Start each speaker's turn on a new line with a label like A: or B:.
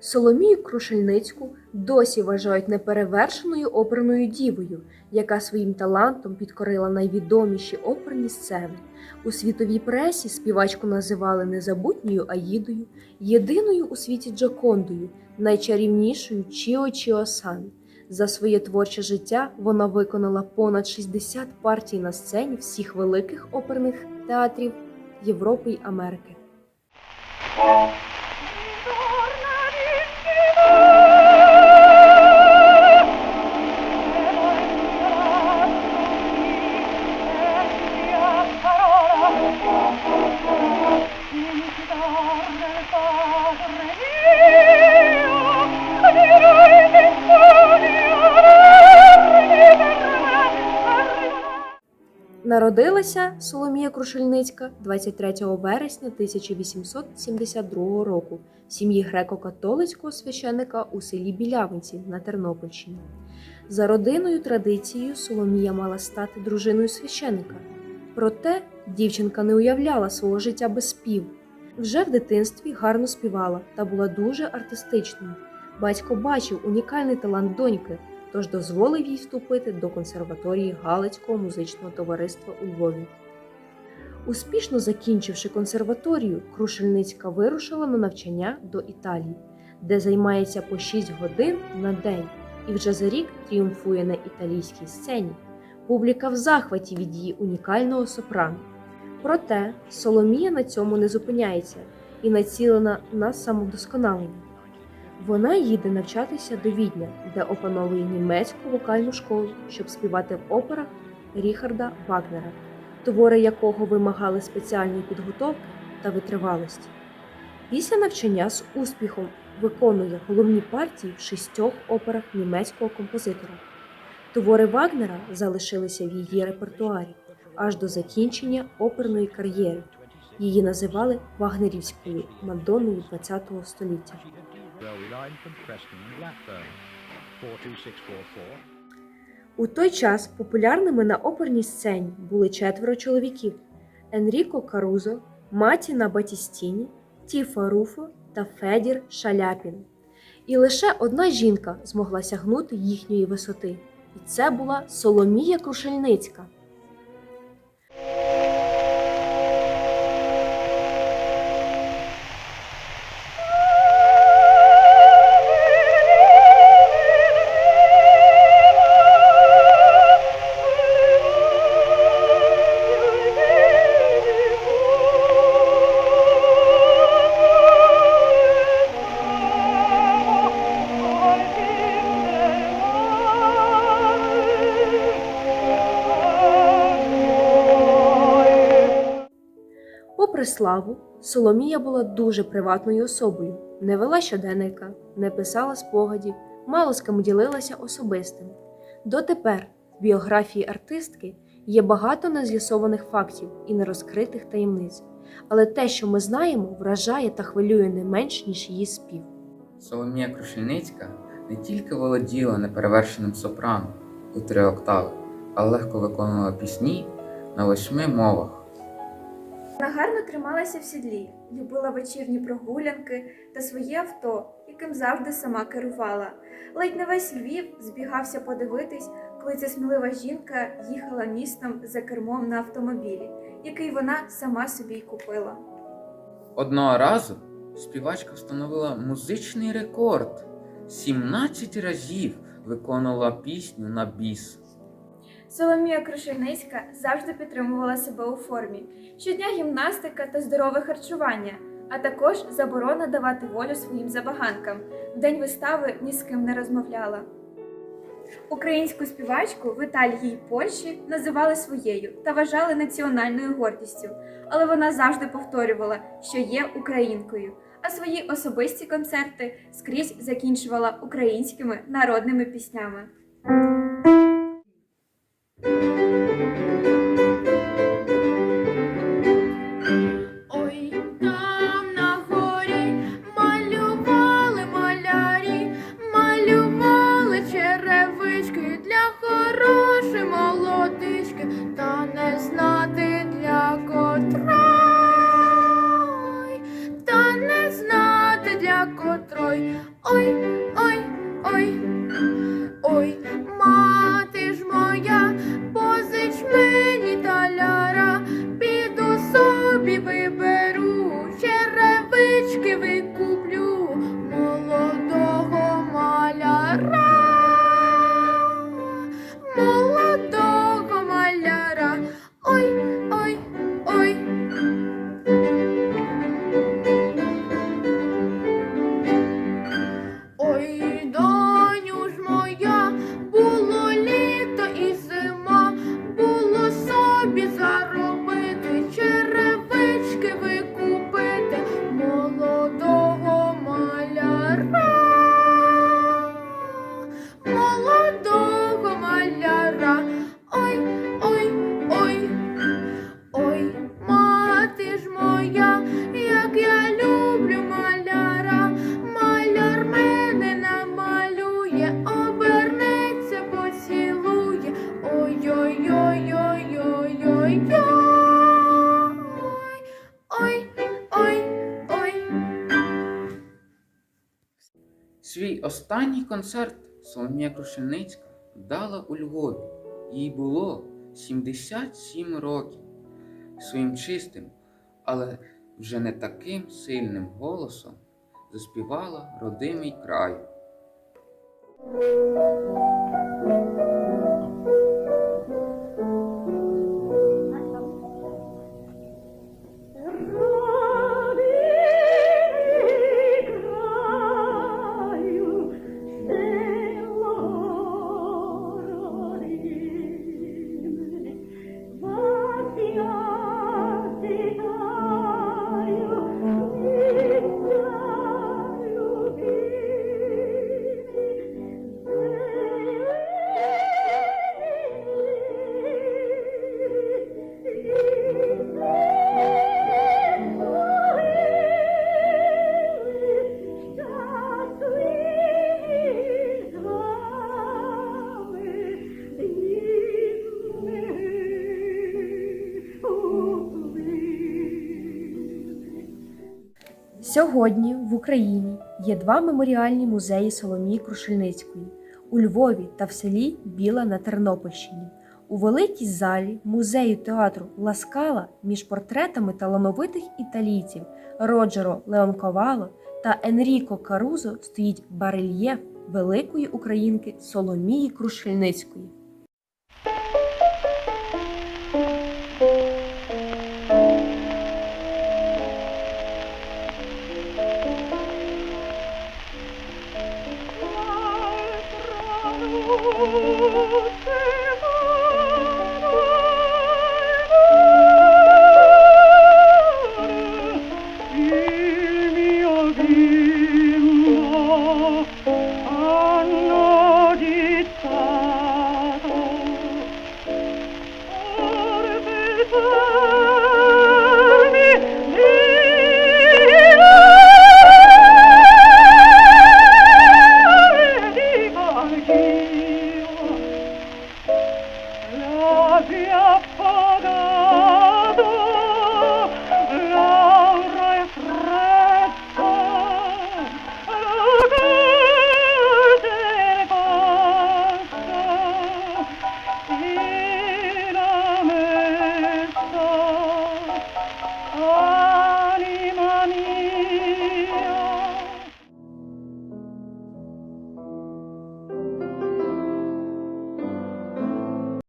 A: Соломію Крушельницьку досі вважають неперевершеною оперною дівою, яка своїм талантом підкорила найвідоміші оперні сцени. У світовій пресі співачку називали незабутньою Аїдою, єдиною у світі Джокондою, найчарівнішою Чіо Чіо Сан. За своє творче життя вона виконала понад 60 партій на сцені всіх великих оперних театрів Європи й Америки. Народилася Соломія Крушельницька 23 вересня 1872 року в сім'ї греко-католицького священика у селі Білявинці на Тернопільщині. За родиною традицією Соломія мала стати дружиною священика. Проте дівчинка не уявляла свого життя без спів. Вже в дитинстві гарно співала та була дуже артистичною. Батько бачив унікальний талант доньки, тож дозволив їй вступити до консерваторії Галицького музичного товариства у Львові. Успішно закінчивши консерваторію, Крушельницька вирушила на навчання до Італії, де займається по 6 годин на день і вже за рік тріумфує на італійській сцені. Публіка в захваті від її унікального сопрану. Проте Соломія на цьому не зупиняється і націлена на самовдосконалення. Вона їде навчатися до Відня, де опановує німецьку вокальну школу, щоб співати в операх Ріхарда Вагнера, твори якого вимагали спеціальної підготовки та витривалості. Після навчання з успіхом виконує головні партії в шістьох операх німецького композитора. Твори Вагнера залишилися в її репертуарі аж до закінчення оперної кар'єри. Її називали Вагнерівською Мадонною ХХ століття.
B: Railway line from Preston and Blackburn. 42644.
A: У той час популярними на оперній сцені були четверо чоловіків: Енріко Карузо, Матіна Батістіні, Тіфа Руфо та Федір Шаляпін. І лише одна жінка змогла сягнути їхньої висоти, і це була Соломія Крушельницька. Попри славу, Соломія була дуже приватною особою, не вела щоденника, не писала спогадів, мало з ким ділилася особистим. Дотепер в біографії артистки є багато нез'ясованих фактів і нерозкритих таємниць, але те, що ми знаємо, вражає та хвилює не менш ніж її спів.
C: Соломія Крушельницька не тільки володіла неперевершеним сопраном у три октави, а легко виконувала пісні на восьми мовах.
D: Вона гарно трималася в сідлі, любила вечірні прогулянки та своє авто, яким завжди сама керувала. Ледь не весь Львів збігався подивитись, коли ця смілива жінка їхала містом за кермом на автомобілі, який вона сама собі й купила.
C: Одного разу співачка встановила музичний рекорд. 17 разів виконувала пісню на біс.
D: Соломія Крушельницька завжди підтримувала себе у формі. Щодня гімнастика та здорове харчування, а також заборона давати волю своїм забаганкам. В день вистави ні з ким не розмовляла. Українську співачку в Італії й Польщі називали своєю та вважали національною гордістю, але вона завжди повторювала, що є українкою, а свої особисті концерти скрізь закінчувала українськими народними піснями.
C: Свій останній концерт Соломія Крушельницька дала у Львові. Їй було 77 років. Своїм чистим, але вже не таким сильним голосом заспівала родимий край.
A: Сьогодні в Україні є два меморіальні музеї Соломії Крушельницької у Львові та в селі Біла на Тернопільщині. У великій залі музею театру Ласкала між портретами талановитих італійців Роджеро Леонковало та Енріко Карузо стоїть барельєф великої українки Соломії Крушельницької. Oh,